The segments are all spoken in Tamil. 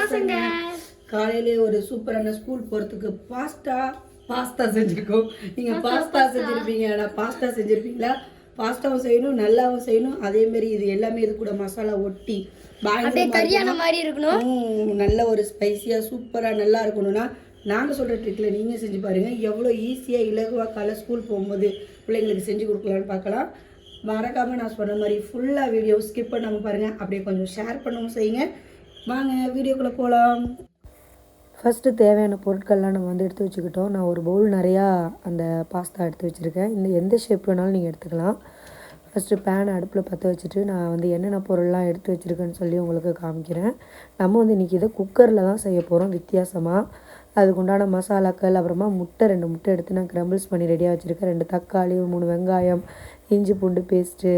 பசங்க காலையிலே ஒரு சூப்பரான ஸ்கூல் போகிறதுக்கு பாஸ்தா பாஸ்தா செஞ்சுருக்கோம். நீங்கள் பாஸ்தா செஞ்சுருப்பீங்க பாஸ்தா செஞ்சுருப்பீங்களா? பாஸ்தாவும் செய்யணும் நல்லாவும் செய்யணும். அதே மாதிரி இது எல்லாமே இது கூட மசாலா ஒட்டி கரியான மாதிரி இருக்கணும். நல்ல ஒரு ஸ்பைசியாக சூப்பராக நல்லா இருக்கணும்னா நாங்கள் சொல்கிற ட்ரிக்கில் நீங்கள் செஞ்சு பாருங்கள் எவ்வளோ ஈஸியாக இலகுவாக காலை ஸ்கூல் போகும்போது பிள்ளைங்களுக்கு செஞ்சு கொடுக்கலான்னு பார்க்கலாம். மறக்காமல் நான் சொன்ன மாதிரி ஃபுல்லாக வீடியோ ஸ்கிப் பண்ணாமல் பாருங்கள் அப்படியே கொஞ்சம் ஷேர் பண்ணவும் செய்யுங்க. வாங்க வீடியோக்குள்ளே போகலாம் ஃபஸ்ட்டு தேவையான பொருட்கள்லாம் நம்ம வந்து எடுத்து வச்சுக்கிட்டோம். நான் ஒரு பவுல் நிறையா அந்த பாஸ்தா எடுத்து வச்சுருக்கேன். இந்த எந்த ஷேப் வேணாலும் நீங்கள் எடுத்துக்கலாம். ஃபஸ்ட்டு பேன் அடுப்பில் பற்ற வச்சுட்டு நான் வந்து என்னென்ன பொருள்லாம் எடுத்து வச்சுருக்கேன்னு சொல்லி உங்களுக்கு காமிக்கிறேன். நம்ம வந்து இன்றைக்கி இதை குக்கரில் தான் செய்ய போகிறோம் வித்தியாசமாக அதுக்கு உண்டான மசாலாக்கள் அப்புறமா முட்டை ரெண்டு முட்டை எடுத்து நான் கிரம்பிள்ஸ் பண்ணி ரெடியாக வச்சுருக்கேன். ரெண்டு தக்காளி ஒரு மூணு வெங்காயம் இஞ்சி பூண்டு பேஸ்ட்டு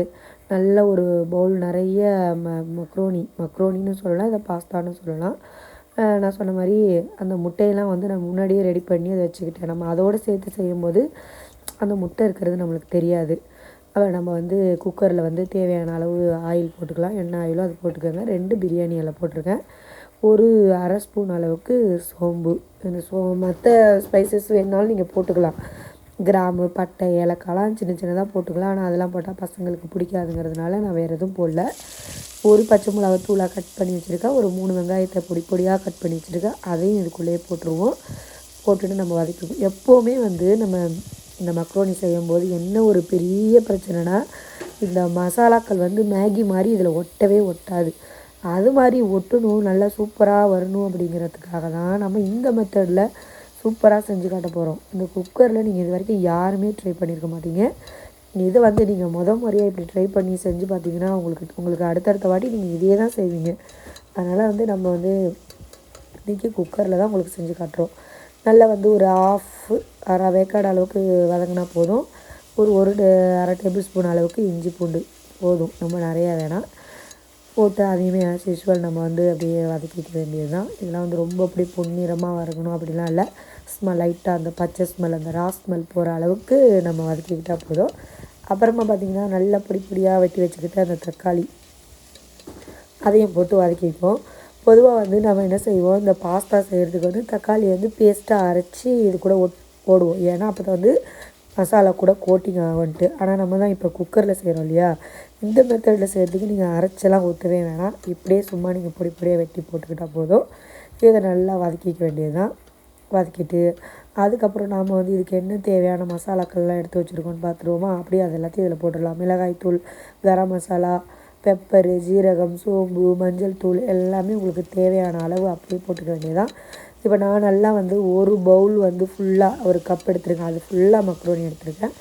நல்ல ஒரு பவுல் நிறைய ம மக்ரோனி மக்ரோனின்னு சொல்லலாம் இதை பாஸ்தான்னு சொல்லலாம். நான் சொன்ன மாதிரி அந்த முட்டையெல்லாம் வந்து நான் முன்னாடியே ரெடி பண்ணி அதை வச்சுக்கிட்டேன். நம்ம அதோடு சேர்த்து செய்யும்போது அந்த முட்டை இருக்கிறது நம்மளுக்கு தெரியாது. அப்புறம் நம்ம வந்து குக்கரில் வந்து தேவையான அளவு ஆயில் போட்டுக்கலாம். என்ன ஆயிலோ அது போட்டுக்கோங்க. ரெண்டு பிரியாணி இலை போட்டிருக்கேன். ஒரு அரை ஸ்பூன் அளவுக்கு சோம்பு. இந்த சோ மற்ற ஸ்பைசஸ் வேணுனாலும் நீங்கள் போட்டுக்கலாம். கிராம்பு பட்டை ஏலக்காய்லாம் சின்ன சின்னதாக போட்டுக்கலாம். ஆனால் அதெல்லாம் போட்டால் பசங்களுக்கு பிடிக்காதுங்கிறதுனால நான் வேறு எதுவும் போடல. ஒரு பச்சை மிளகா தூளாக கட் பண்ணி வச்சுருக்கேன். ஒரு மூணு வெங்காயத்தை பொடி பொடியாக கட் பண்ணி வச்சுருக்கேன். அதையும் இதுக்குள்ளேயே போட்டுருவோம். போட்டுட்டு நம்ம வதக்கிடுவோம். எப்போவுமே வந்து நம்ம இந்த மக்ரோனி செய்யும்போது என்ன ஒரு பெரிய பிரச்சனைனா இந்த மசாலாக்கள் வந்து மேகி மாதிரி இதில் ஒட்டவே ஒட்டாது. அது மாதிரி ஒட்டணும் நல்லா சூப்பராக வரணும் அப்படிங்கிறதுக்காக தான் நம்ம இந்த மெத்தடில் சூப்பராக செஞ்சு காட்ட போகிறோம் இந்த குக்கரில் நீங்கள் இது வரைக்கும் யாருமே ட்ரை பண்ணியிருக்க மாட்டீங்க. இதை வந்து நீங்கள் முத முறையாக இப்படி ட்ரை பண்ணி செஞ்சு பார்த்தீங்கன்னா உங்களுக்கு உங்களுக்கு அடுத்தடுத்த வாட்டி நீங்கள் இதே தான் செய்வீங்க. அதனால் வந்து நம்ம வந்து இன்றைக்கி குக்கரில் தான் உங்களுக்கு செஞ்சு காட்டுறோம். நல்லா வந்து ஒரு ஆஃப் அரை வேக்காடு அளவுக்கு வதங்கினா போதும். ஒரு ஒரு டே- அரை டேபிள் ஸ்பூன் அளவுக்கு இஞ்சி பூண்டு போதும். ரொம்ப நிறையா வேணாம். போட்டு அதையுமே ஆஸ் யூஸ்வல் நம்ம வந்து அப்படியே வதக்கிக்க வேண்டியது தான் இதெல்லாம் வந்து ரொம்ப அப்படியே பொன்னிறமாக வதக்கணும் அப்படிலாம் இல்லை. ஸ்மெல் லைட்டாக அந்த பச்சை ஸ்மெல் அந்த ரா ஸ்மெல் போகிற அளவுக்கு நம்ம வதக்கிக்கிட்டால் போதும். அப்புறமா பார்த்திங்கன்னா நல்லா பொடி பொடியாக வெட்டி வச்சுக்கிட்டு அந்த தக்காளி அதையும் போட்டு வதக்கிப்போம் பொதுவாக வந்து நம்ம என்ன செய்வோம் இந்த பாஸ்தா செய்கிறதுக்கு வந்து தக்காளி வந்து பேஸ்ட்டாக அரைச்சி இது கூட ஒட் போடுவோம். ஏன்னா அப்போ தான் வந்து மசாலா கூட கோட்டிங் ஆகும்ட்டு ஆனால் நம்ம தான் இப்போ குக்கரில் செய்கிறோம் இல்லையா? இந்த மெத்தடில் செய்கிறதுக்கு நீங்கள் அரைச்செல்லாம் ஊற்றவே வேணாம். இப்படியே சும்மா நீங்கள் பொடி பொடியாக வெட்டி போட்டுக்கிட்டால் போதும். இதை நல்லா வதக்கிக்க வேண்டியது தான் வதக்கிட்டு அதுக்கப்புறம் நாம் வந்து இதுக்கு என்ன தேவையான மசாலாக்கள்லாம் எடுத்து வச்சுருக்கோம்னு பார்த்துருவோமா அப்படியே அது எல்லாத்தையும் இதில் போட்டுடலாம். மிளகாய்த்தூள் கரம் மசாலா பெப்பரு ஜீரகம் சோம்பு மஞ்சள் தூள் எல்லாமே உங்களுக்கு தேவையான அளவு அப்படியே போட்டுக்க வேண்டியதான் இப்போ நான் நல்லா வந்து ஒரு பவுல் வந்து ஃபுல்லாக ஒரு கப் எடுத்துருக்கேன். அது ஃபுல்லாக மக்ரோனி எடுத்திருக்கேன்.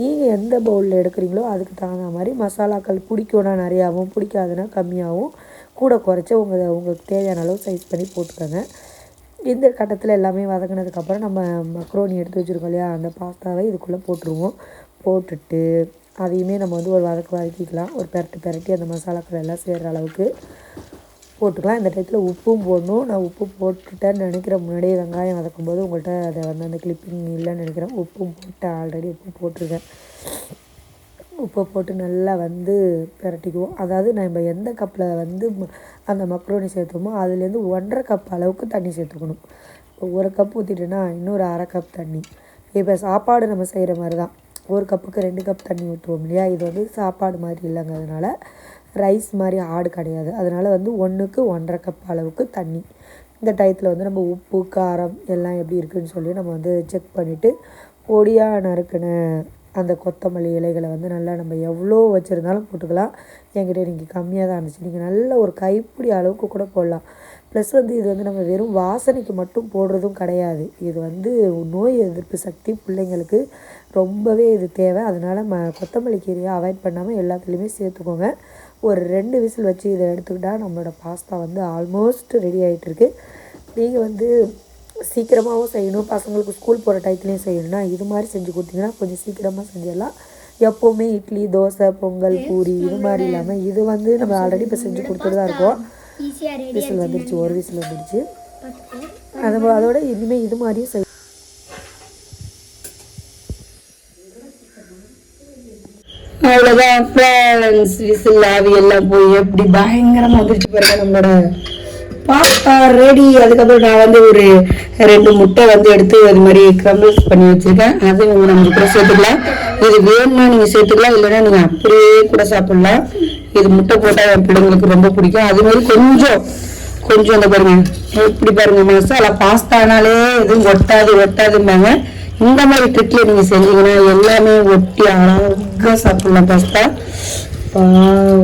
நீங்கள் எந்த பவுலில் எடுக்கிறீங்களோ அதுக்கு தகுந்த மாதிரி மசாலாக்கள் பிடிக்கும்னா நிறையாவும் பிடிக்காதுன்னா கம்மியாகவும் கூட குறைச்சி உங்கள் உங்களுக்கு தேவையான அளவு சைஸ் பண்ணி போட்டுக்கோங்க. இந்த கட்டத்தில் எல்லாமே வதங்கினதுக்கப்புறம் நம்ம மக்ரோனி எடுத்து வச்சுருக்கோம் இல்லையா? அந்த பாஸ்தாவை இதுக்குள்ளே போட்டுருவோம். போட்டுட்டு அதையுமே நம்ம வந்து ஒரு வதக்கு வதக்கிக்கலாம். ஒரு பெரட்டு பெரட்டி அந்த மசாலாக்கள் எல்லாம் சேர்கிற அளவுக்கு போட்டுக்கலாம். இந்த டயத்தில் உப்பும் போடணும். நான் உப்பு போட்டுட்டேன்னு நினைக்கிறேன் முன்னாடியே வெங்காயம் வதக்கும் போது உங்கள்கிட்ட அதை வந்து அந்த கிளிப்பிங் இல்லைன்னு நினைக்கிறேன். உப்பும் போட்டேன் ஆல்ரெடி உப்பு போட்டிருக்கேன். உப்பை போட்டு நல்லா வந்து பிரட்டிக்குவோம். அதாவது நம்ம எந்த கப்பில் வந்து ம- அந்த மக்ரோனி சேர்த்தோமோ அதுலேருந்து ஒன்றரை கப் அளவுக்கு தண்ணி சேர்த்துக்கணும். இப்போ ஒரு கப் ஊற்றிட்டேன்னா இன்னொரு அரை கப் தண்ணி. இப்போ சாப்பாடு நம்ம செய்கிற மாதிரி தான் ஒரு கப்புக்கு ரெண்டு கப் தண்ணி ஊற்றுவோம் இல்லையா? இது வந்து சாப்பாடு மாதிரி இல்லைங்கிறதுனால ரைஸ் மாதிரி ஆடு கிடையாது. அதனால் வந்து ஒன்றுக்கு ஒன்றரை கப் அளவுக்கு தண்ணி. இந்த டயத்தில் வந்து நம்ம உப்பு காரம் எல்லாம் எப்படி இருக்குன்னு சொல்லி நம்ம வந்து செக் பண்ணிவிட்டு பொடியாக நறுக்கின அந்த கொத்தமல்லி இலைகளை வந்து நல்லா நம்ம எவ்வளோ வச்சுருந்தாலும் போட்டுக்கலாம். என்கிட்ட இன்றைக்கி கம்மியாக தான் இருந்துச்சு. நீங்கள் நல்ல ஒரு கைப்பிடி அளவுக்கு கூட போடலாம். ப்ளஸ் வந்து இது வந்து நம்ம வெறும் வாசனைக்கு மட்டும் போடுறதும் கிடையாது. இது வந்து நோய் எதிர்ப்பு சக்தி பிள்ளைங்களுக்கு ரொம்பவே இது தேவை. அதனால் ம கொத்தமல்லி கீரையை அவாய்ட் பண்ணாமல் எல்லாத்துலேயுமே சேர்த்துக்கோங்க. ஒரு ரெண்டு விசில் வச்சு இதை எடுத்துக்கிட்டால் நம்மளோட பாஸ்தா வந்து ஆல்மோஸ்ட் ரெடி ஆகிட்டுருக்கு நீங்கள் வந்து சீக்கிரமாகவும் செய்யணும். பசங்களுக்கு ஸ்கூல் போகிற டயத்துலையும் செய்யணும்னா இது மாதிரி செஞ்சு கொடுத்தீங்கன்னா கொஞ்சம் சீக்கிரமாக செஞ்சிடலாம். எப்போவுமே இட்லி தோசை பொங்கல் பூரி இது மாதிரி இல்லாமல் இது வந்து நம்ம ஆல்ரெடி இப்போ செஞ்சு கொடுத்துட்டு தான் இருக்கோம். விசில் வந்துடுச்சு ஒரு விசில் வந்துடுச்சு அது அதோட இனிமேல் இது மாதிரியும் செய் அவ்வளோதான் ஃப்ரெண்ட்ஸ் விசில் ஆவி எல்லாம் போய் எப்படி பயங்கரமாக வந்துருச்சு பாருங்க நம்மளோட பாஸ்தா ரெடி அதுக்கப்புறம் நான் வந்து ஒரு ரெண்டு முட்டை வந்து எடுத்து அது மாதிரி க்ரம்பிள்ஸ் பண்ணி வச்சிருக்கேன். அதையும் நம்ம கூட சேர்த்துக்கலாம். இது வேணும்னா நீங்கள் சேர்த்துக்கலாம். இல்லைன்னா நீங்கள் அப்படியே கூட சாப்பிடலாம். இது முட்டை போட்டால் என் பிள்ளைங்களுக்கு ரொம்ப பிடிக்கும். அது மாதிரி கொஞ்சம் கொஞ்சம் அந்த பாருங்க. இப்படி பாருங்க மசாலா பாஸ்தானாலே எதுவும் ஒட்டாது ஒட்டாதும்பாங்க. இந்த மாதிரி ட்ரிக்கில் நீங்கள் செஞ்சீங்கன்னா எல்லாமே ஒட்டி அழகாக சாப்பிடலாம் பாஸ்தா கொஞ்சம்.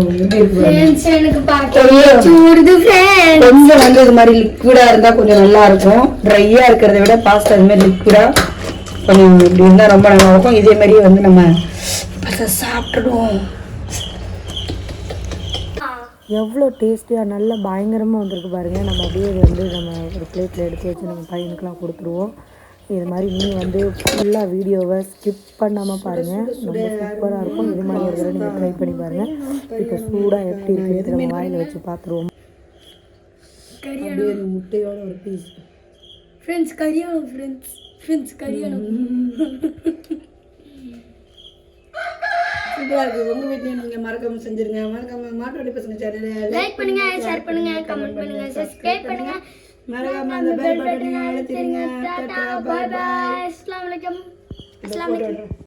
வந்து இது மாதிரி லிக்விடா இருந்தா கொஞ்சம் நல்லா இருக்கும். ட்ரையா இருக்கிறத விட பாஸ்தா இது மாதிரி லிக்விடா கொஞ்சம் இப்படி இருந்தா ரொம்ப நல்லா இருக்கும். இதே மாதிரி வந்து நம்ம சாப்பிட்டுடுவோம். எவ்வளோ டேஸ்டியாக நல்லா பயங்கரமாக வந்திருக்கு பாருங்கள் நம்ம அப்படியே வந்து நம்ம ஒரு பிளேட்டில் எடுத்து வச்சு நம்ம பையனுக்கெலாம் கொடுத்துருவோம். இது மாதிரி நீங்கள் வந்து ஃபுல்லாக வீடியோவை ஸ்கிப் பண்ணாமல் பாருங்கள் ரொம்ப சூப்பராக இருக்கும். இது மாதிரி ஒரு நீங்கள் ட்ரை பண்ணி பாருங்கள் இப்போ சூடாக எப்படி இருக்குது நம்ம வாயில் வச்சு பார்த்துருவோம் முட்டையோட ஒரு பீஸ் ஃப்ரெண்ட்ஸ் கரியானம் ஃப்ரெண்ட்ஸ் ஃப்ரெண்ட்ஸ் கரியானம் சூப்பரா இருக்கு. உங்க வீட்லயும் நீங்க மறக்காம செஞ்சிருங்க. மறக்காம மாட்டோடி பசங்க சேனலை லைக் பண்ணுங்க ஷேர் பண்ணுங்க கமெண்ட் பண்ணுங்க சப்ஸ்கிரைப் பண்ணுங்க. മറക്കാമത് ബെൽ ബട്ടൺ തിരിഞ്ഞാൽ ബൈ ബൈ അസ്സലാമു അലൈക്കും. അസ്സലാമു അലൈക്കും